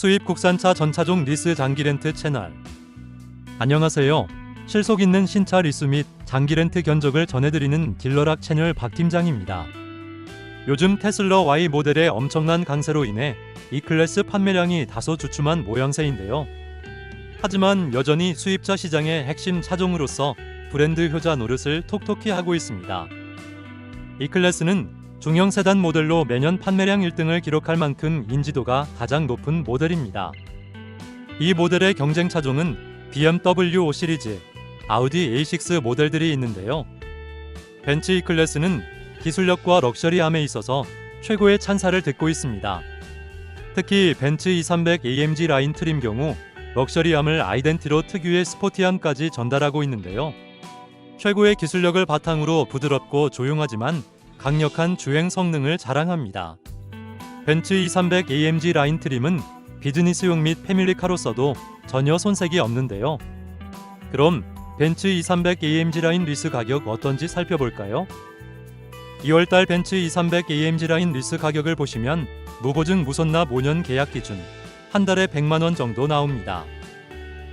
수입 국산차 전차종 리스 장기 렌트 채널. 안녕하세요. 실속 있는 신차 리스 및 장기 렌트 견적을 전해드리는 딜러락 채널 박 팀장입니다. 요즘 테슬라 Y 모델의 엄청난 강세로 인해 이 클래스 판매량이 다소 주춤한 모양새인데요. 하지만 여전히 수입차 시장의 핵심 차종으로서 브랜드 효자 노릇을 톡톡히 하고 있습니다. 이 클래스는 중형 세단 모델로 매년 판매량 1등을 기록할 만큼 인지도가 가장 높은 모델입니다. 이 모델의 경쟁 차종은 BMW 5 시리즈, 아우디 A6 모델들이 있는데요. 벤츠 E 클래스는 기술력과 럭셔리함에 있어서 최고의 찬사를 듣고 있습니다. 특히 벤츠 E300 AMG 라인 트림 경우 럭셔리함을 아이덴티로 특유의 스포티함까지 전달하고 있는데요. 최고의 기술력을 바탕으로 부드럽고 조용하지만 강력한 주행 성능을 자랑합니다. 벤츠 E300 AMG 라인 트림은 비즈니스용 및 패밀리카로서도 전혀 손색이 없는데요. 그럼 벤츠 E300 AMG 라인 리스 가격 어떤지 살펴볼까요? 2월달 벤츠 E300 AMG 라인 리스 가격을 보시면 무보증 무손납 5년 계약 기준 한 달에 100만 원 정도 나옵니다.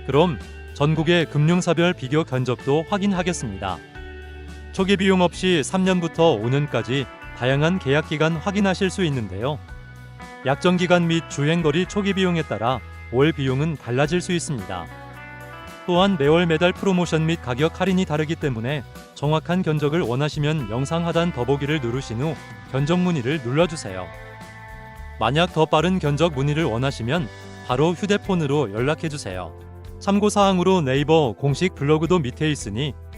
그럼 전국의 금융사별 비교 견적도 확인하겠습니다. 초기 비용 없이 3년부터 5년까지 다양한 계약 기간 확인하실 수 있는데요. 약정 기간 및 주행 거리 초기 비용에 따라 월 비용은 달라질 수 있습니다. 또한 매월 매달 프로모션 및 가격 할인이 다르기 때문에 정확한 견적을 원하시면 영상 하단 더보기를 누르신 후 견적 문의를 눌러주세요. 만약 더 빠른 견적 문의를 원하시면 바로 휴대폰으로 연락해주세요. 참고사항으로 네이버 공식 블로그도 밑에 있으니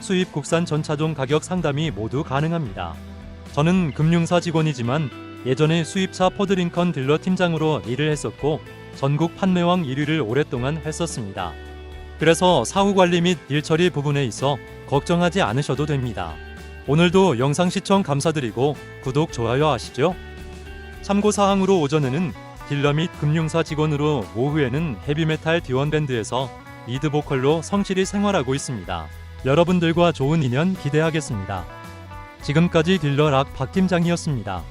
수입 국산 전 차종 가격 상담이 모두 가능합니다. 저는 금융사 직원이지만 예전에 수입차 포드링컨 딜러 팀장으로 일을 했었고 전국 판매왕 1위를 오랫동안 했었습니다. 그래서 사후 관리 및 일 처리 부분에 있어 걱정하지 않으셔도 됩니다. 오늘도 영상 시청 감사드리고 구독, 좋아요 하시죠. 참고사항으로 오전에는 딜러 및 금융사 직원으로 오후에는 헤비메탈 디원밴드에서 리드 보컬로 성실히 생활하고 있습니다. 여러분들과 좋은 인연 기대하겠습니다. 지금까지 딜러 락 박 팀장이었습니다.